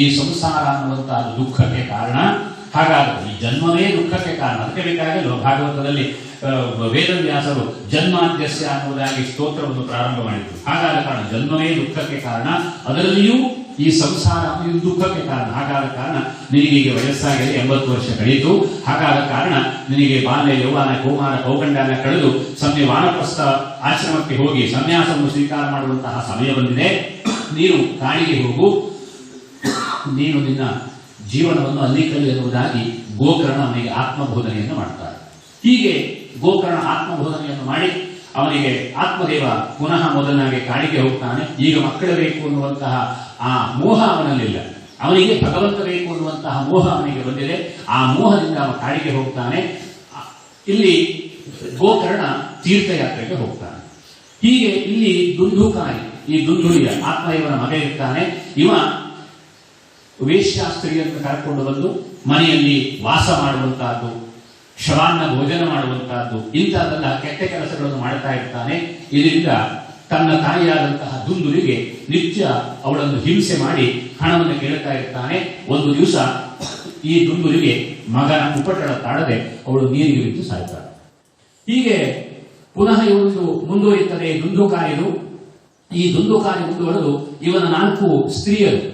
ಈ ಸಂಸಾರ ಅನ್ನುವಂತಹ ದುಃಖಕ್ಕೆ ಕಾರಣ. ಹಾಗಾದ್ರೆ ಈ ಜನ್ಮವೇ ದುಃಖಕ್ಕೆ ಕಾರಣ. ಅದಕ್ಕೆ ಬೇಕಾಗಿ ಭಾಗವತದಲ್ಲಿ ವೇದವ್ಯಾಸರು ಜನ್ಮಾದ್ಯಸ್ಯ ಅನ್ನುವುದಾಗಿ ಸ್ತೋತ್ರವನ್ನು ಪ್ರಾರಂಭ ಮಾಡಿದ್ರು. ಹಾಗಾದ ಕಾರಣ ಜನ್ಮವೇ ದುಃಖಕ್ಕೆ ಕಾರಣ. ಅದರಲ್ಲಿಯೂ ಈ ಸಂಸಾರ ಇದು ದುಃಖಕ್ಕೆ ಕಾರಣ. ಹಾಗಾದ ಕಾರಣ ನಿನಗೆ ಈಗ ವಯಸ್ಸಾಗಿದೆ, ಎಂಬತ್ತು ವರ್ಷ ಕಳೆಯಿತು ಹಾಗಾದ ಕಾರಣ ನಿನಗೆ ಬಾಲ್ಯ ಯೌವನ ಕೌಮಾರ ಕೌಗಂಡನ ಕಳೆದು ಸಮಯ ವಾನಪ್ರಸ್ಥ ಆಶ್ರಮಕ್ಕೆ ಹೋಗಿ ಸನ್ಯಾಸವನ್ನು ಸ್ವೀಕಾರ ಮಾಡುವಂತಹ ಸಮಯ ಬಂದಿದೆ. ನೀನು ಕಾಡಿಗೆ ಹೋಗು. ನೀನು ನಿನ್ನ ಜೀವನವನ್ನು ಅಲ್ಲಿ ಕಲಿ ಎನ್ನುವುದಾಗಿ ಗೋಕರ್ಣ ಅವನಿಗೆ ಆತ್ಮಬೋಧನೆಯನ್ನು ಮಾಡ್ತಾರೆ ಹೀಗೆ ಗೋಕರ್ಣ ಆತ್ಮಬೋಧನೆಯನ್ನು ಮಾಡಿ ಅವನಿಗೆ ಆತ್ಮದೇವ ಪುನಃ ಮೊದಲನಾಗಿ ಕಾಡಿಗೆ ಹೋಗ್ತಾನೆ. ಈಗ ಮಕ್ಕಳು ಬೇಕು ಅನ್ನುವಂತಹ ಆ ಮೋಹ ಅವನಲ್ಲಿಲ್ಲ. ಅವನಿಗೆ ಭಗವಂತ ಬೇಕು ಅನ್ನುವಂತಹ ಮೋಹ ಅವನಿಗೆ ಬಂದಿದೆ. ಆ ಮೋಹದಿಂದ ಅವನ ಕಾಡಿಗೆ ಹೋಗ್ತಾನೆ. ಇಲ್ಲಿ ಗೋಕರ್ಣ ತೀರ್ಥಯಾತ್ರೆಗೆ ಹೋಗ್ತಾನೆ. ಹೀಗೆ ಇಲ್ಲಿ ದುಂಧುಕಾಯಿ, ಈ ದುಂದುಯ ಆತ್ಮ ಇವನ ಮಗ ಇರ್ತಾನೆ. ಇವ ವೇಶ್ಯಾಸ್ತ್ರೀಯನ್ನು ಕರ್ಕೊಂಡು ಬಂದು ಮನೆಯಲ್ಲಿ ವಾಸ ಮಾಡುವಂತಹದ್ದು ಶವಾನ್ನ ಭೋಜನ ಮಾಡುವಂತಹದ್ದು ಇಂತಹದ್ದೆಲ್ಲ ಕೆಟ್ಟ ಕೆಲಸಗಳನ್ನು ಮಾಡ್ತಾ ಇರ್ತಾನೆ. ಇದರಿಂದ ತನ್ನ ತಾಯಿಯಾದಂತಹ ದುಂದುಲಿಗೆ ನಿತ್ಯ ಅವಳನ್ನು ಹಿಂಸೆ ಮಾಡಿ ಹಣವನ್ನು ಕೇಳ್ತಾ ಇರ್ತಾನೆ. ಒಂದು ದಿವಸ ಈ ದುಂದುಲಿಗೆ ಮಗನ ಉಪಟಳ ತಾಡದೆ ಅವಳು ನೀರಿಗೆ ಬಿದ್ದು ಸಾಯ್ತಾಳೆ. ಹೀಗೆ ಪುನಃ ಇವತ್ತು ಮುಂದುವರಿಯುತ್ತದೆ ದುಂದುಕಾರ್ಯರು ಈ ದುಂದುಕಾರ್ಯ ಮುಂದುವರೆದು ಇವನ ನಾಲ್ಕು ಸ್ತ್ರೀಯರು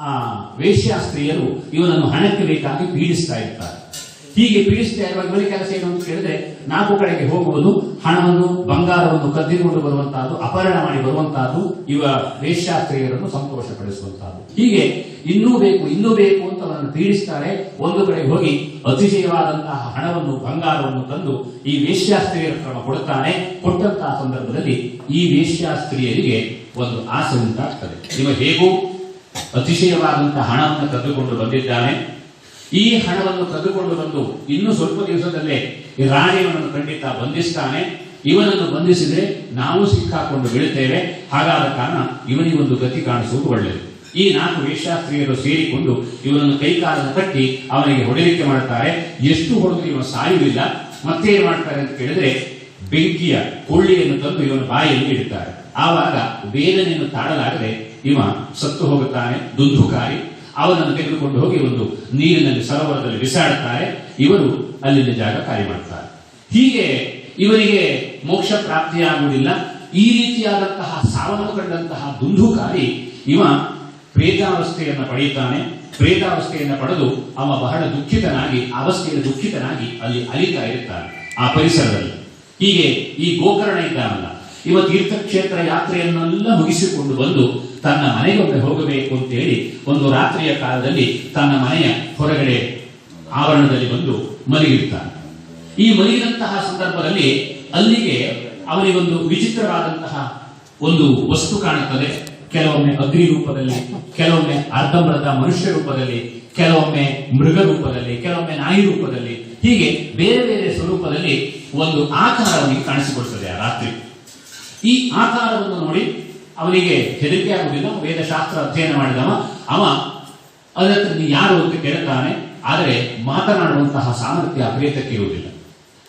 ಆ ವೇಶ್ಯ ಸ್ತ್ರೀಯರು ಇವನನ್ನು ಹಣಕ್ಕೆ ಬೇಕಾಗಿ ಪೀಡಿಸ್ತಾ ಇರ್ತಾರೆ. ಹೀಗೆ ಪೀಡಿಸ್ತಾ ಇರುವ ಇವರ ಕೆಲಸ ಏನು ಅಂತ ಕೇಳಿದ್ರೆ ನಾಲ್ಕು ಕಡೆಗೆ ಹೋಗುವುದು, ಹಣವನ್ನು, ಬಂಗಾರವನ್ನು ಕದ್ದಿಕೊಂಡು ಬರುವಂತಹದ್ದು, ಅಪಹರಣ ಮಾಡಿ ಬರುವಂತಹದ್ದು, ಇವ ವೇಶ್ಯಾಸ್ತ್ರೀಯರನ್ನು ಸಂತೋಷಪಡಿಸುವಂತಹದ್ದು. ಹೀಗೆ ಇನ್ನೂ ಬೇಕು ಇನ್ನೂ ಬೇಕು ಅಂತ ಅವರನ್ನು ಪೀಡಿಸ್ತಾರೆ. ಒಂದು ಕಡೆ ಹೋಗಿ ಅತಿಶಯವಾದಂತಹ ಹಣವನ್ನು, ಬಂಗಾರವನ್ನು ತಂದು ಈ ವೇಶ್ಯಾಸ್ತ್ರೀಯರ ಕ್ರಮ ಕೊಡುತ್ತಾನೆ. ಕೊಟ್ಟಂತಹ ಸಂದರ್ಭದಲ್ಲಿ ಈ ವೇಶ್ಯಾಸ್ತ್ರೀಯರಿಗೆ ಒಂದು ಆಸೆ ಉಂಟಾಗ್ತದೆ. ನಿಮಗೆ ಹೇಗೂ ಅತಿಶಯವಾದಂತಹ ಹಣವನ್ನು ಕದ್ದುಕೊಂಡು ಬಂದಿದ್ದಾನೆ. ಈ ಹಣವನ್ನು ಕದ್ದುಕೊಂಡು ಬಂದು ಇನ್ನು ಸ್ವಲ್ಪ ದಿವಸದಲ್ಲೇ ಈ ರಾಣಿಯವನನ್ನು ಖಂಡಿತ ಬಂಧಿಸ್ತಾನೆ. ಇವನನ್ನು ಬಂಧಿಸಿದ್ರೆ ನಾವು ಸಿಕ್ಕಾಕೊಂಡು ಬೀಳುತ್ತೇವೆ. ಹಾಗಾದ ಕಾರಣ ಇವನಿಗೊಂದು ಗತಿ ಕಾಣಿಸುವುದು ಒಳ್ಳೆಯದು. ಈ ನಾಲ್ಕು ವೇಷಾಸ್ತ್ರೀಯರು ಸೇರಿಕೊಂಡು ಇವನನ್ನು ಕೈಕಾಲನ್ನು ಕಟ್ಟಿ ಅವನಿಗೆ ಹೊಡೆಯಲಿಕ್ಕೆ ಮಾಡುತ್ತಾರೆ. ಎಷ್ಟು ಹೊಡೆದು ಇವನು ಸಾಯುವುದಿಲ್ಲ. ಮತ್ತೆ ಏನು ಮಾಡ್ತಾರೆ ಅಂತ ಕೇಳಿದ್ರೆ ಬೆಂಕಿಯ ಕೊಳ್ಳಿಯನ್ನು ತಂದು ಇವನ ಬಾಯಲ್ಲಿ ಇಡುತ್ತಾರೆ. ಆವಾಗ ವೇದನೆಯನ್ನು ತಾಳಲಾಗದೆ ಇವ ಸತ್ತು ಹೋಗುತ್ತಾನೆ ದುಂದುಕಾರಿ ಅವನನ್ನು ತೆಗೆದುಕೊಂಡು ಹೋಗಿ ಒಂದು ನೀರಿನಲ್ಲಿ ಸರೋವರದಲ್ಲಿ ಬಿಸಾಡುತ್ತಾರೆ ಇವರು ಅಲ್ಲಿನ ಜಾಗ ಖಾಲಿ ಮಾಡುತ್ತಾರೆ ಹೀಗೆ ಇವರಿಗೆ ಮೋಕ್ಷ ಪ್ರಾಪ್ತಿಯಾಗುವುದಿಲ್ಲ. ಈ ರೀತಿಯಾದಂತಹ ಸಾವನ್ನು ಕಂಡಂತಹ ದುಂದುಕಾರಿ ಇವ ಪ್ರೇತಾವಸ್ಥೆಯನ್ನು ಪಡೆಯುತ್ತಾನೆ. ಪ್ರೇತಾವಸ್ಥೆಯನ್ನು ಪಡೆದು ಅವ ಬಹಳ ದುಃಖಿತನಾಗಿ, ಅವಸ್ಥೆಯಲ್ಲಿ ದುಃಖಿತನಾಗಿ ಅಲ್ಲಿ ಅಲಿತಾ ಇರುತ್ತಾನೆ ಆ ಪರಿಸರದಲ್ಲಿ. ಹೀಗೆ ಈ ಗೋಕರ್ಣ ಇದ್ದಾನಲ್ಲ ಇವ ತೀರ್ಥಕ್ಷೇತ್ರ ಯಾತ್ರೆಯನ್ನೆಲ್ಲ ಮುಗಿಸಿಕೊಂಡು ಬಂದು ತನ್ನ ಮನೆಗೊಮ್ಮೆ ಹೋಗಬೇಕು ಅಂತ ಹೇಳಿ ಒಂದು ರಾತ್ರಿಯ ಕಾಲದಲ್ಲಿ ತನ್ನ ಮನೆಯ ಹೊರಗಡೆ ಆವರಣದಲ್ಲಿ ಬಂದು ಮಲಗಿರ್ತಾನೆ ಈ ಮಲಗಿದಂತಹ ಸಂದರ್ಭದಲ್ಲಿ ಅಲ್ಲಿಗೆ ಅವನಿಗೊಂದು ವಿಚಿತ್ರವಾದಂತಹ ಒಂದು ವಸ್ತು ಕಾಣುತ್ತದೆ. ಕೆಲವೊಮ್ಮೆ ಅಗ್ನಿ ರೂಪದಲ್ಲಿ, ಕೆಲವೊಮ್ಮೆ ಅರ್ಧಂಬರ್ಧ ಮನುಷ್ಯ ರೂಪದಲ್ಲಿ, ಕೆಲವೊಮ್ಮೆ ಮೃಗ ರೂಪದಲ್ಲಿ, ಕೆಲವೊಮ್ಮೆ ನಾಯಿ ರೂಪದಲ್ಲಿ, ಹೀಗೆ ಬೇರೆ ಬೇರೆ ಸ್ವರೂಪದಲ್ಲಿ ಒಂದು ಆಕಾರ ಅವನಿಗೆ ಆ ರಾತ್ರಿ. ಈ ಆಕಾರವನ್ನು ನೋಡಿ ಅವನಿಗೆ ಹೆದರಿಕೆ ಆಗುವುದಿಲ್ಲ. ವೇದಶಾಸ್ತ್ರ ಅಧ್ಯಯನ ಮಾಡಿದವ. ಅವ ಅದಕ್ಕೆ ಯಾರು ಅಂತ ಕೇಳುತ್ತಾನೆ. ಆದರೆ ಮಾತನಾಡುವಂತಹ ಸಾಮರ್ಥ್ಯ ಪ್ರೇತಕ್ಕೆ ಇರುವುದಿಲ್ಲ.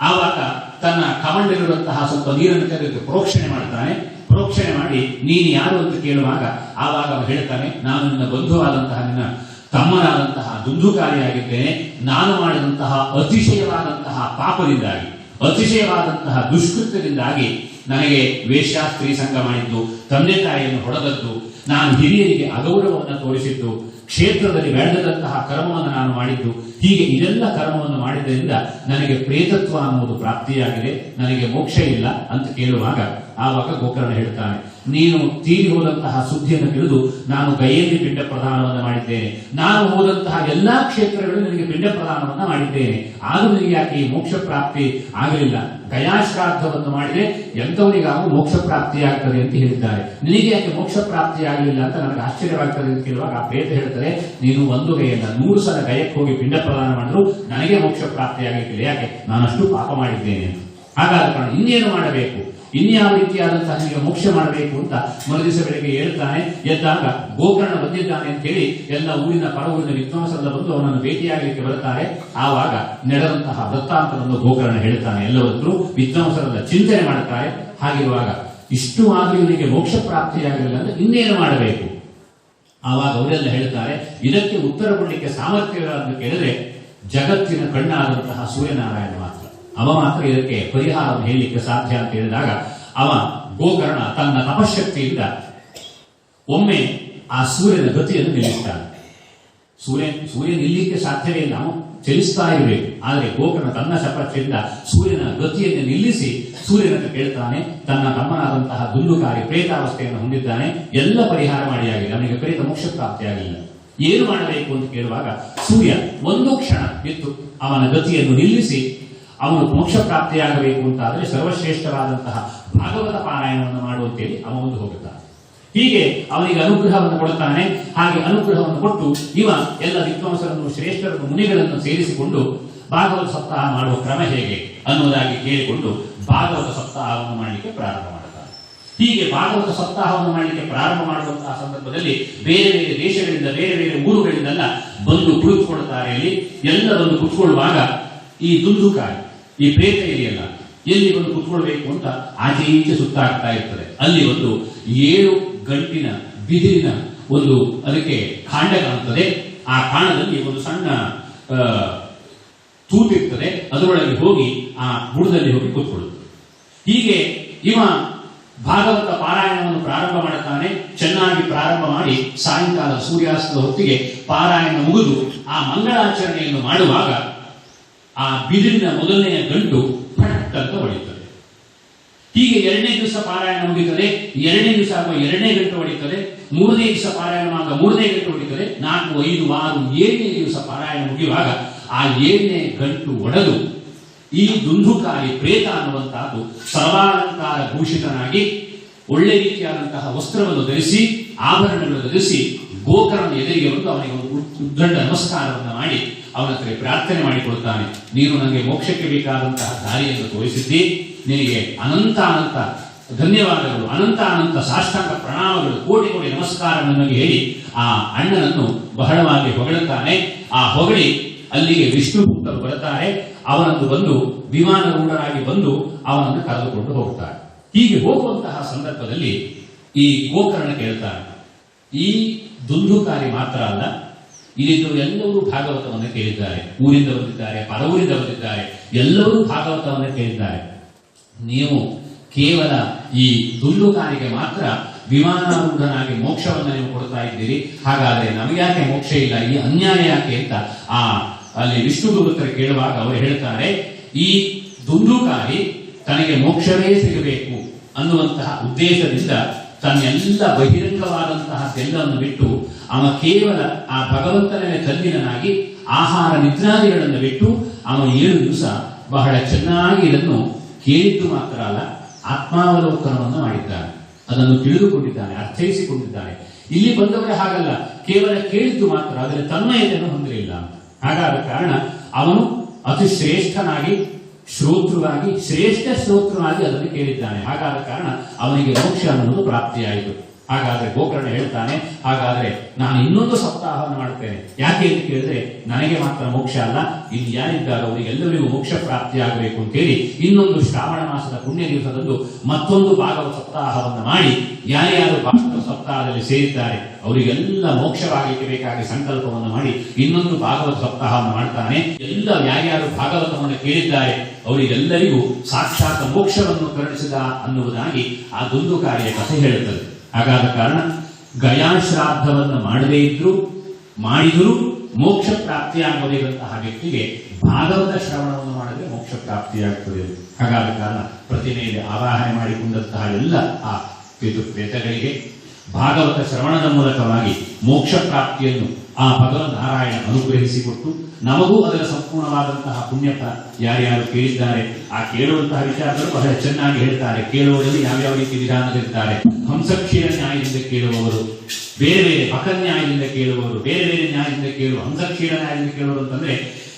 ಆವಾಗ ತನ್ನ ಕಮಂಡಿರುವಂತಹ ಸ್ವಲ್ಪ ನೀರನ್ನು ತೆಗೆದು ಪ್ರೋಕ್ಷಣೆ ಮಾಡ್ತಾನೆ. ಪ್ರೋಕ್ಷಣೆ ಮಾಡಿ, ನೀನು ಯಾರು ಅಂತ ಕೇಳುವಾಗ ಆವಾಗ ಅವ ಹೇಳ್ತಾನೆ, ನಾನು ನಿನ್ನ ಬಂಧುವಾದಂತಹ, ನಿನ್ನ ತಮ್ಮನಾದಂತಹ, ದುಂದುಕಾರಿಯಾಗಿದ್ದೇನೆ. ನಾನು ಮಾಡಿದಂತಹ ಅತಿಶಯವಾದಂತಹ ಪಾಪದಿಂದಾಗಿ ಅತಿಶಯವಾದಂತಹ ದುಷ್ಕೃತ್ಯದಿಂದಾಗಿ ನನಗೆ ವೇಷಾಸ್ತ್ರೀ ಸಂಘ ಮಾಡಿದ್ದು ತಂದೆ ತಾಯಿಯನ್ನು ಹೊಡೆದದ್ದು ನಾನು ಹಿರಿಯರಿಗೆ ಅಗೌರವವನ್ನು ತೋರಿಸಿದ್ದು ಕ್ಷೇತ್ರದಲ್ಲಿ ಬೆಳೆದಂತಹ ಕರ್ಮವನ್ನು ನಾನು ಮಾಡಿದ್ದು, ಹೀಗೆ ಇದೆಲ್ಲ ಕರ್ಮವನ್ನು ಮಾಡಿದ್ದರಿಂದ ನನಗೆ ಪ್ರೇತತ್ವ ಅನ್ನುವುದು ಪ್ರಾಪ್ತಿಯಾಗಿದೆ, ನನಗೆ ಮೋಕ್ಷ ಇಲ್ಲ ಅಂತ ಕೇಳುವಾಗ ಆವಾಗ ಗೋಕರ್ಣ ಹೇಳ್ತಾನೆ, ನೀನು ತೀರಿ ಹೋದಂತಹ ಸುದ್ದಿಯನ್ನು ತಿಳಿದು ನಾನು ಗೈಯಲ್ಲಿ ಪಿಂಡ ಪ್ರದಾನವನ್ನು ಮಾಡಿದ್ದೇನೆ. ನಾನು ಹೋದಂತಹ ಎಲ್ಲಾ ಕ್ಷೇತ್ರಗಳಲ್ಲಿ ನನಗೆ ಪಿಂಡ ಪ್ರದಾನವನ್ನು ಮಾಡಿದ್ದೇನೆ. ಆದರೂ ನಿನಗೆ ಯಾಕೆ ಈ ಮೋಕ್ಷ ಪ್ರಾಪ್ತಿ ಆಗಲಿಲ್ಲ? ಗಯಾಶ್ರಾದ್ದವನ್ನು ಮಾಡಿದ್ರೆ ಎಂಥವರಿಗಾಗೂ ಮೋಕ್ಷ ಪ್ರಾಪ್ತಿಯಾಗ್ತದೆ ಅಂತ ಹೇಳಿದ್ದಾರೆ. ನಿನಗೆ ಯಾಕೆ ಮೋಕ್ಷ ಪ್ರಾಪ್ತಿಯಾಗಲಿಲ್ಲ ಅಂತ ನನಗೆ ಆಶ್ಚರ್ಯವಾಗ್ತದೆ ಅಂತ ಕೇಳುವಾಗ ಆ ಪ್ರೇತ ಹೇಳ್ತಾರೆ, ನೀನು ಒಂದು ಗೈಯನ್ನ ನೂರು ಸಲ ಗಯಕ್ಕೆ ಹೋಗಿ ಪಿಂಡ ಪ್ರದಾನ ಮಾಡಿದ್ರು ನನಗೆ ಮೋಕ್ಷ ಪ್ರಾಪ್ತಿಯಾಗಲಿಕ್ಕಿಲ್ಲ ಯಾಕೆ? ನಾನಷ್ಟು ಪಾಪ ಮಾಡಿದ್ದೇನೆ ಹಾಗಾದ ಕಾರಣ ಇನ್ನೇನು ಮಾಡಬೇಕು? ಇನ್ಯಾವ ರೀತಿಯಾದಂತಹ ನಿಮಗೆ ಮೋಕ್ಷ ಮಾಡಬೇಕು ಅಂತ ಮರುದಿವಸ ಬೆಳಗ್ಗೆ ಹೇಳ್ತಾನೆ, ಎದ್ದಾಗ ಗೋಕರ್ಣ ಬಂದಿದ್ದಾನೆ ಅಂತ ಹೇಳಿ ಎಲ್ಲ ಊರಿನ ಪರ ಊರಿನ ವಿದ್ವಾಂಸರೆಲ್ಲ ಬಂದು ಅವನನ್ನು ಭೇಟಿಯಾಗಲಿಕ್ಕೆ ಬರುತ್ತಾರೆ. ಆವಾಗ ನಡೆದಂತಹ ವೃತ್ತಾಂತವನ್ನು ಗೋಕರ್ಣ ಹೇಳ್ತಾನೆ. ಎಲ್ಲವತ್ತೂ ವಿದ್ವಾಂಸರೆಲ್ಲ ಚಿಂತನೆ ಮಾಡುತ್ತಾರೆ. ಹಾಗಿರುವಾಗ ಇಷ್ಟು ಆದರೂ ಇವನಿಗೆ ಮೋಕ್ಷ ಪ್ರಾಪ್ತಿಯಾಗಲಿಲ್ಲ ಅಂದ್ರೆ ಇನ್ನೇನು ಮಾಡಬೇಕು? ಆವಾಗ ಅವರೆಲ್ಲ ಹೇಳ್ತಾರೆ, ಇದಕ್ಕೆ ಉತ್ತರ ಕೊಡಲಿಕ್ಕೆ ಸಾಮರ್ಥ್ಯಗಳನ್ನು ಕೇಳಿದ್ರೆ ಜಗತ್ತಿನ ಕಣ್ಣಾದಂತಹ ಸೂರ್ಯನಾರಾಯಣ ಅವ ಮಾತ್ರ ಇದಕ್ಕೆ ಪರಿಹಾರ ಹೇಳಲಿಕ್ಕೆ ಸಾಧ್ಯ ಅಂತ ಹೇಳಿದಾಗ ಅವ ಗೋಕರ್ಣ ತನ್ನ ತಪಶಕ್ತಿಯಿಂದ ಒಮ್ಮೆ ಆ ಸೂರ್ಯನ ಗತಿಯನ್ನು ನಿಲ್ಲಿಸ್ತಾನೆ. ಸೂರ್ಯ ಸೂರ್ಯ ನಿಲ್ಲಿಕ್ಕೆ ಸಾಧ್ಯವೇ ಇಲ್ಲ. ಅವನು ಚಲಿಸ್ತಾ ಇರಬೇಕು. ಆದರೆ ಗೋಕರ್ಣ ತನ್ನ ಶಪಥದಿಂದ ಸೂರ್ಯನ ಗತಿಯನ್ನು ನಿಲ್ಲಿಸಿ ಸೂರ್ಯನನ್ನು ಕೇಳ್ತಾನೆ. ತನ್ನ ತಮ್ಮನಾದಂತಹ ದುಂದುಕಾರಿ ಪ್ರೇತಾವಸ್ಥೆಯನ್ನು ಹೊಂದಿದ್ದಾನೆ. ಎಲ್ಲ ಪರಿಹಾರ ಮಾಡಿಯಾಗಿದೆ ಅವನಿಗೆ ಪ್ರೇತ ಮೋಕ್ಷ ಪ್ರಾಪ್ತಿಯಾಗಲಿಲ್ಲ ಏನು ಮಾಡಬೇಕು ಅಂತ ಕೇಳುವಾಗ ಸೂರ್ಯ ಒಂದು ಕ್ಷಣ ಬಿತ್ತು ಅವನ ಗತಿಯನ್ನು ನಿಲ್ಲಿಸಿ ಅವನು ಮೋಕ್ಷ ಪ್ರಾಪ್ತಿಯಾಗಬೇಕು ಅಂತಾದರೆ ಸರ್ವಶ್ರೇಷ್ಠವಾದಂತಹ ಭಾಗವತ ಪಾರಾಯಣವನ್ನು ಮಾಡುವಂತೇಳಿ ಅವ ಒಂದು ಹೋಗುತ್ತಾನೆ ಹೀಗೆ ಅವನಿಗೆ ಅನುಗ್ರಹವನ್ನು ಕೊಡುತ್ತಾನೆ. ಹಾಗೆ ಅನುಗ್ರಹವನ್ನು ಕೊಟ್ಟು ಇವ ಎಲ್ಲ ವಿದ್ವಾಂಸರನ್ನು, ಶ್ರೇಷ್ಠರನ್ನು, ಮುನಿಗಳನ್ನು ಸೇರಿಸಿಕೊಂಡು ಭಾಗವತ ಸಪ್ತಾಹ ಮಾಡುವ ಕ್ರಮ ಹೇಗೆ ಅನ್ನುವುದಾಗಿ ಕೇಳಿಕೊಂಡು ಭಾಗವತ ಸಪ್ತಾಹವನ್ನು ಮಾಡಲಿಕ್ಕೆ ಪ್ರಾರಂಭ ಮಾಡುತ್ತಾನೆ. ಹೀಗೆ ಭಾಗವತ ಸಪ್ತಾಹವನ್ನು ಮಾಡಲಿಕ್ಕೆ ಪ್ರಾರಂಭ ಮಾಡುವಂತಹ ಸಂದರ್ಭದಲ್ಲಿ ಬೇರೆ ಬೇರೆ ದೇಶಗಳಿಂದ, ಬೇರೆ ಬೇರೆ ಊರುಗಳಿಂದೆಲ್ಲ ಬಂದು ಕುಳಿತುಕೊಳ್ಳುತ್ತಾರೆ. ಇಲ್ಲಿ ಎಲ್ಲ ಬಂದು ಕುತ್ಕೊಳ್ಳುವಾಗ ಈ ದುಂದುಕಾಯಿ ಈ ಪ್ರೇತ ಇದೆಯಲ್ಲ ಎಲ್ಲಿ ಬಂದು ಕುತ್ಕೊಳ್ಬೇಕು ಅಂತ ಆಚೆ ಈಚೆ ಸುತ್ತಾಡ್ತಾ ಇರ್ತದೆ ಅಲ್ಲಿ ಒಂದು ಏಳು ಗಂಟಿನ ಬಿದಿರಿನ ಒಂದು ಅದಕ್ಕೆ ಕಾಂಡ ಕಾಣುತ್ತದೆ. ಆ ಕಾಂಡದಲ್ಲಿ ಒಂದು ಸಣ್ಣ ತೂತಿರ್ತದೆ ಅದರೊಳಗೆ ಹೋಗಿ ಆ ಬುಡದಲ್ಲಿ ಹೋಗಿ ಕೂತ್ಕೊಳ್ಳುತ್ತದೆ ಹೀಗೆ ಇವ ಭಾಗವತ ಪಾರಾಯಣವನ್ನು ಪ್ರಾರಂಭ ಮಾಡುತ್ತಾನೆ. ಚೆನ್ನಾಗಿ ಪ್ರಾರಂಭ ಮಾಡಿ ಸಾಯಂಕಾಲ ಸೂರ್ಯಾಸ್ತದ ಹೊತ್ತಿಗೆ ಪಾರಾಯಣ ಮುಗಿದು ಆ ಮಂಗಳಾಚರಣೆಯನ್ನು ಮಾಡುವಾಗ ಆ ಬಿದಿರಿನ ಮೊದಲನೆಯ ಗಂಟು ಫಟ್ ಅಂತ ಹೊಡೆಯುತ್ತದೆ ಹೀಗೆ ಎರಡನೇ ದಿವಸ ಪಾರಾಯಣ ಮುಗಿತದೆ, ಎರಡನೇ ದಿವಸ ಆಗುವ ಎರಡನೇ ಗಂಟು ಹೊಡಿತದೆ ಮೂರನೇ ದಿವಸ ಪಾರಾಯಣ ಆಗುವ ಮೂರನೇ ಗಂಟು ಹೊಡಿತದೆ ನಾಲ್ಕು, ಐದು, ಆರು, ಏಳನೇ ದಿವಸ ಪಾರಾಯಣ ಮುಗಿಯುವಾಗ ಆ ಏಳನೇ ಗಂಟು ಒಡೆದು ಈ ದುಂಧುಕಾರಿ ಪ್ರೇತ ಅನ್ನುವಂತಹದ್ದು ಸರ್ವಾಲಂಕಾರ ಭೂಷಿತನಾಗಿ ಒಳ್ಳೆ ರೀತಿಯಾದಂತಹ ವಸ್ತ್ರವನ್ನು ಧರಿಸಿ, ಆಭರಣಗಳನ್ನು ಧರಿಸಿ ಗೋಕರ್ಣನ ಎದುರಿಗೆ ಬಂದು ಅವನಿಗೆ ಒಂದು ಉದ್ದಂಡ ನಮಸ್ಕಾರವನ್ನು ಮಾಡಿ ಅವನ ಹತ್ರ ಪ್ರಾರ್ಥನೆ ಮಾಡಿಕೊಳ್ತಾನೆ ನೀನು ನನಗೆ ಮೋಕ್ಷಕ್ಕೆ ಬೇಕಾದಂತಹ ದಾರಿಯನ್ನು ತೋರಿಸಿದ್ದಿ. ನಿನಗೆ ಅನಂತ ಅನಂತ ಧನ್ಯವಾದಗಳು, ಅನಂತ ಅನಂತ ಸಾಷ್ಟಾಂಗ ಪ್ರಣಾಮಗಳು, ಕೋಟಿ ಕೋಟಿ ನಮಸ್ಕಾರವನ್ನು ಹೇಳಿ ಆ ಅಣ್ಣನನ್ನು ಬಹಳವಾಗಿ ಹೊಗಳುತ್ತಾನೆ ಆ ಹೊಗಳಿ ಅಲ್ಲಿಗೆ ವಿಷ್ಣು ಭಕ್ತರು ಬರುತ್ತಾರೆ. ಅವನನ್ನು ಬಂದು ವಿಮಾನರೂಢರಾಗಿ ಬಂದು ಅವನನ್ನು ಕರೆದುಕೊಂಡು ಹೋಗ್ತಾರೆ ಹೀಗೆ ಹೋಗುವಂತಹ ಸಂದರ್ಭದಲ್ಲಿ ಈ ಗೋಕರ್ಣ ಕೇಳ್ತಾನೆ. ಈ ದುಂದುಕಾರಿ ಮಾತ್ರ ಅಲ್ಲ, ಇಲ್ಲಿದ್ದು ಎಲ್ಲರೂ ಭಾಗವತವನ್ನು ಕೇಳಿದ್ದಾರೆ. ಊರಿಂದ ಬಂದಿದ್ದಾರೆ, ಪರವೂರಿಂದ ಬಂದಿದ್ದಾರೆ, ಎಲ್ಲರೂ ಭಾಗವತವನ್ನು ಕೇಳಿದ್ದಾರೆ. ನೀವು ಕೇವಲ ಈ ದುಂದುಕಾರಿಗೆ ಮಾತ್ರ ವಿಮಾನಾರೂಢನಾಗಿ ಮೋಕ್ಷವನ್ನು ನೀವು ಕೊಡ್ತಾ ಇದ್ದೀರಿ. ಹಾಗಾದ್ರೆ ನಮಗ್ಯಾಕೆ ಮೋಕ್ಷ ಇಲ್ಲ? ಈ ಅನ್ಯಾಯ ಯಾಕೆ ಅಂತ ಆ, ಅಲ್ಲಿ ವಿಷ್ಣು ದೂತರ ಕೇಳುವಾಗ ಅವರು ಹೇಳ್ತಾರೆ, ಈ ದುಂದುಕಾರಿ ತನಗೆ ಮೋಕ್ಷವೇ ಸಿಗಬೇಕು ಅನ್ನುವಂತಹ ಉದ್ದೇಶದಿಂದ ತನ್ನೆಲ್ಲ ಬಹಿರಂಗವಾದಂತಹ ಬೆಲ್ಲವನ್ನು ಬಿಟ್ಟು ಅವ ಕೇವಲ ಆ ಭಗವಂತನೇ ಕಲ್ಲಿನಾಗಿ ಆಹಾರ ನಿದ್ರಾದಿಗಳನ್ನು ಬಿಟ್ಟು ಅವನು ಏಳು ದಿವಸ ಬಹಳ ಚೆನ್ನಾಗಿ ಇದನ್ನು ಕೇಳಿದ್ದು ಮಾತ್ರ ಅಲ್ಲ, ಆತ್ಮಾವಲೋಕನವನ್ನು ಮಾಡಿದ್ದಾನೆ. ಅದನ್ನು ತಿಳಿದುಕೊಂಡಿದ್ದಾನೆ, ಅರ್ಥೈಸಿಕೊಂಡಿದ್ದಾನೆ. ಇಲ್ಲಿ ಬಂದವರೇ ಹಾಗಲ್ಲ, ಕೇವಲ ಕೇಳಿದ್ದು ಮಾತ್ರ, ಆದರೆ ತನ್ಮಯತೆಯನ್ನು ಹೊಂದಿರಲಿಲ್ಲ ಹಾಗಾದ ಕಾರಣ ಅವನು ಅತಿ ಶ್ರೇಷ್ಠನಾಗಿ ಶ್ರೋತೃವಾಗಿ ಶ್ರೇಷ್ಠ ಶ್ರೋತೃವಾಗಿ ಅದನ್ನು ಕೇಳಿದ್ದಾನೆ. ಹಾಗಾದ ಕಾರಣ ಅವನಿಗೆ ಮೋಕ್ಷ ಅನ್ನೋದು ಪ್ರಾಪ್ತಿಯಾಯಿತು. ಹಾಗಾದ್ರೆ ಗೋಕರ್ಣ ಹೇಳ್ತಾನೆ, ಹಾಗಾದ್ರೆ ನಾನು ಇನ್ನೊಂದು ಸಪ್ತಾಹವನ್ನು ಮಾಡ್ತೇನೆ ಯಾಕೆ ಅಂತ ಕೇಳಿದ್ರೆ, ನನಗೆ ಮಾತ್ರ ಮೋಕ್ಷ ಅಲ್ಲ, ಇಲ್ಲಿ ಯಾರಿದ್ದಾರೋ ಅವರಿಗೆಲ್ಲರಿಗೂ ಮೋಕ್ಷ ಪ್ರಾಪ್ತಿ ಆಗಬೇಕು ಅಂತೇಳಿ ಇನ್ನೊಂದು ಶ್ರಾವಣ ಮಾಸದ ಪುಣ್ಯ ದಿವಸದಂದು ಮತ್ತೊಂದು ಭಾಗವ ಸಪ್ತಾಹವನ್ನು ಮಾಡಿ, ಯಾರ್ಯಾರು ಭಾಗವತ ಸಪ್ತಾಹದಲ್ಲಿ ಸೇರಿದ್ದಾರೆ, ಅವರಿಗೆಲ್ಲ ಮೋಕ್ಷವಾಗಲಿಕ್ಕೆ ಬೇಕಾಗಿ ಸಂಕಲ್ಪವನ್ನು ಮಾಡಿ, ಇನ್ನೊಂದು ಭಾಗವತ ಸಪ್ತಾಹವನ್ನು ಮಾಡ್ತಾನೆ. ಎಲ್ಲ ಯಾರ್ಯಾರು ಭಾಗವತವನ್ನು ಕೇಳಿದ್ದಾರೆ, ಅವರಿಗೆಲ್ಲರಿಗೂ ಸಾಕ್ಷಾತ್ ಮೋಕ್ಷವನ್ನು ಕರುಣಿಸಿದ ಅನ್ನುವುದಾಗಿ ಆ ದುಂದುಕಾರಿಯ ಕಥೆ ಹೇಳುತ್ತದೆ. ಹಾಗಾದ ಕಾರಣ ಗಯಾಶ್ರಾದ್ದವನ್ನು ಮಾಡದೇ ಇದ್ರು, ಮಾಡಿದರೂ ಮೋಕ್ಷ ಪ್ರಾಪ್ತಿಯಾಗಬೇಕಾದಂತಹ ವ್ಯಕ್ತಿಗೆ ಭಾಗವತ ಶ್ರವಣವನ್ನು ಮಾಡಿದ್ರೆ ಮೋಕ್ಷ ಪ್ರಾಪ್ತಿಯಾಗ್ತದೆ. ಹಾಗಾದ ಕಾರಣ ಪ್ರತಿಮೆಯಲ್ಲಿ ಆವಾಹನೆ ಮಾಡಿಕೊಂಡಂತಹ ಎಲ್ಲ ಆ ಪ್ರೇತಗಳಿಗೆ ಭಾಗವತ ಶ್ರವಣದ ಮೂಲಕವಾಗಿ ಮೋಕ್ಷ ಪ್ರಾಪ್ತಿಯನ್ನು ಆ ಭಗವನ್ ನಾರಾಯಣ ಅನುಗ್ರಹಿಸಿಕೊಟ್ಟು ನಮಗೂ ಅದರ ಸಂಪೂರ್ಣವಾದಂತಹ ಪ್ರ- ಯಾರ್ಯಾರು ಕೇಳಿದ್ದಾರೆ, ಆ ಕೇಳುವಂತಹ ವಿಚಾರಗಳು ಬಹಳ ಚೆನ್ನಾಗಿ ಹೇಳ್ತಾರೆ. ಕೇಳುವುದರಲ್ಲಿ ಯಾವ್ಯಾವ ರೀತಿ ವಿಧಾನದಲ್ಲಿದ್ದಾರೆ ಹಂಸಕ್ಷೀರ ನ್ಯಾಯದಿಂದ ಕೇಳುವವರು, ಬೇರೆ ಬೇರೆ ನ್ಯಾಯದಿಂದ ಕೇಳುವವರು, ಬೇರೆ ಬೇರೆ ನ್ಯಾಯದಿಂದ ಕೇಳುವ ಹಂಸಕ್ಷೀರ ನ್ಯಾಯದಿಂದ ಕೇಳುವರು ಅಂತಂದ್ರೆ,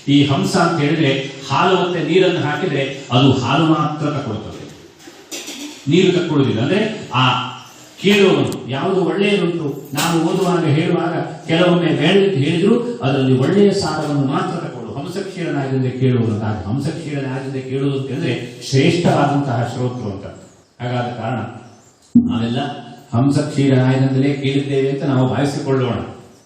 ಈ ಹಂಸ ಅಂತ ಹೇಳಿದ್ರೆ ಹಾಲು ಮತ್ತೆ ನೀರನ್ನು ಹಾಕಿದ್ರೆ ಅದು ಹಾಲು ಮಾತ್ರ ತಗೊಳ್ತದೆ ನೀರು ತಕ್ಕೊಳ್ಳುವುದಿಲ್ಲ ಅಂದ್ರೆ ಆ ಕೇಳುವವನು ಯಾವುದು ಒಳ್ಳೆಯದುಂಟು, ನಾನು ಓದುವಾಗ ಹೇಳುವಾಗ ಕೆಲವೊಮ್ಮೆ ಬೇಡ ಅಂತ ಹೇಳಿದ್ರು ಅದರಲ್ಲಿ ಒಳ್ಳೆಯ ಸಾರವನ್ನು ಮಾತ್ರ ತಕೊಳ್ಳು ಹಂಸಕ್ಷೀರನಾಗಿಂದ ಕೇಳುವುದು ಅಂತ ಹಾಗೆ ಹಂಸಕ್ಷೀರನಾಗಿಂದ ಕೇಳುವುದು ಅಂತ ಹೇಳಿದ್ರೆ ಶ್ರೇಷ್ಠವಾದಂತಹ ಶ್ರೋತೃ ಅಂತ. ಹಾಗಾದ ಕಾರಣ ನಾವೆಲ್ಲ ಹಂಸ ಕ್ಷೀರಾಯನಂದಲೇ ಕೇಳಿದ್ದೇವೆ ಅಂತ ನಾವು ಭಾವಿಸಿಕೊಳ್ಳೋಣ.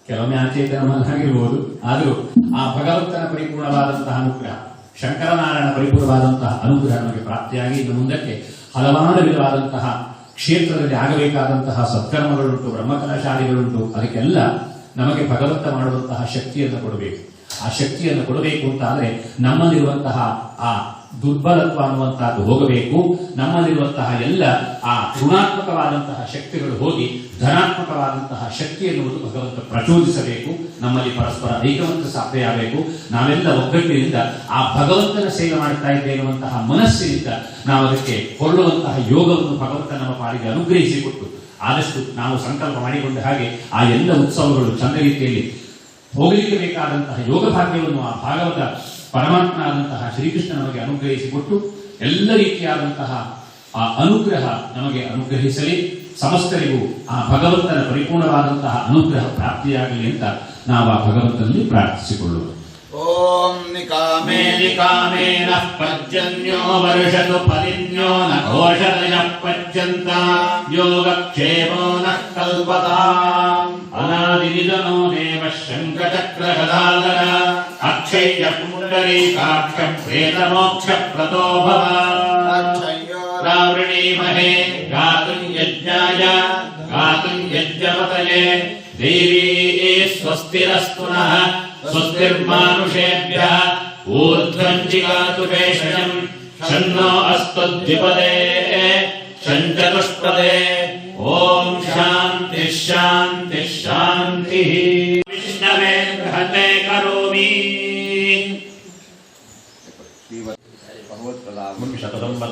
ಕೆಲವೊಮ್ಮೆ ಆಚೇತನ ನಮ್ಮಲ್ಲಾಗಿರ್ಬೋದು ಆದರೂ ಆ ಭಗವಂತನ ಪರಿಪೂರ್ಣವಾದಂತಹ ಅನುಗ್ರಹ, ಶಂಕರನಾರಾಯಣ ಪರಿಪೂರ್ಣವಾದಂತಹ ಅನುಗ್ರಹ ನಮಗೆ ಪ್ರಾಪ್ತಿಯಾಗಿ ಇನ್ನು ಮುಂದಕ್ಕೆ ಹಲವಾರು ವಿಧವಾದಂತಹ ಕ್ಷೇತ್ರದಲ್ಲಿ ಆಗಬೇಕಾದಂತಹ ಸತ್ಕರ್ಮಗಳುಂಟು, ಬ್ರಹ್ಮಕಲಾಶಾಲೆಗಳುಂಟು, ಅದಕ್ಕೆಲ್ಲ ನಮಗೆ ಭಗವಂತ ಮಾಡುವಂತಹ ಶಕ್ತಿಯನ್ನು ಕೊಡಬೇಕು. ಆ ಶಕ್ತಿಯನ್ನು ಕೊಡಬೇಕು ಅಂತ ಆದರೆ ನಮ್ಮಲ್ಲಿರುವಂತಹ ಆ ದುರ್ಬಲತ್ವ ಅನ್ನುವಂತಹದ್ದು ಹೋಗಬೇಕು. ನಮ್ಮಲ್ಲಿರುವಂತಹ ಎಲ್ಲ ಆ ಋಣಾತ್ಮಕವಾದಂತಹ ಶಕ್ತಿಗಳು ಹೋಗಿ ಧನಾತ್ಮಕವಾದಂತಹ ಶಕ್ತಿ ಎನ್ನುವುದು ಭಗವಂತ ಪ್ರಚೋದಿಸಬೇಕು. ನಮ್ಮಲ್ಲಿ ಪರಸ್ಪರ ಐಕಮತ್ಯ ಸಾಧನೆಯಾಗಬೇಕು ನಾವೆಲ್ಲ ಒಗ್ಗಟ್ಟಿನಿಂದ ಆ ಭಗವಂತನ ಸೇವೆ ಮಾಡ್ತಾ ಇದ್ದೇವೆ ಎನ್ನುವಂತಹ ಮನಸ್ಸಿನಿಂದ ನಾವು ಅದಕ್ಕೆ ಕೊಳ್ಳುವಂತಹ ಯೋಗವನ್ನು ಭಗವಂತ ನಮ್ಮ ಪಾಲಿಗೆ ಅನುಗ್ರಹಿಸಿಕೊಟ್ಟು ಆದಷ್ಟು ನಾವು ಸಂಕಲ್ಪ ಮಾಡಿಕೊಂಡ ಹಾಗೆ ಆ ಎಲ್ಲ ಉತ್ಸವಗಳು ಚಂದ ರೀತಿಯಲ್ಲಿ ಹೋಗಲಿಕ್ಕೆ ಬೇಕಾದಂತಹ ಯೋಗ ಭಾಗ್ಯವನ್ನು ಆ ಭಾಗವತ ಪರಮಾತ್ಮ ಆದಂತಹ ಶ್ರೀಕೃಷ್ಣ ನಮಗೆ ಅನುಗ್ರಹಿಸಿಕೊಟ್ಟು ಎಲ್ಲ ರೀತಿಯಾದಂತಹ ಆ ಅನುಗ್ರಹ ನಮಗೆ ಅನುಗ್ರಹಿಸಲಿ. ಸಮಸ್ತರಿಗೂ ಆ ಭಗವಂತನ ಪರಿಪೂರ್ಣವಾದಂತಹ ಅನುಗ್ರಹ ಪ್ರಾಪ್ತಿಯಾಗಲಿ ಅಂತ ನಾವು ಆ ಭಗವಂತನಲ್ಲಿ ಪ್ರಾರ್ಥಿಸಿಕೊಳ್ಳುವ ಓಂ ನಿಕಾಮೇ ನಿಕಾಮೇನ ಪರ್ಜನ್ಯೋ ವರುಷತು ಪರಿಜ್ಞೋ ನ ಘೋಷದಿನ ಪರ್ಜಂತ ಯೋಗಕ್ಷೇಮೋ ನ ಕಲ್ಪತಾ. ಅನಾದಿನಿಧನೋ ದೇವ ಶಂಕಚಕ್ರಗದಾಧರ ಅಕ್ಷಯ್ಯ पुण्डरीकाक्षप्रेतमोक्षप्रदो भव रावृणीमहे गातुम् यज्ञाय गातुम् यज्ञवतये देवी स्वस्तिरस्तु नः स्वस्तिर्मानुषेभ्यः ऊर्ध्वम् जिगातु पेषयम् षण्णो अस्तुद्विपदे षञ्चतुष्पदे ॐ शान्तिः शान्ति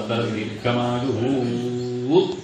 فاستغفر كما يهوط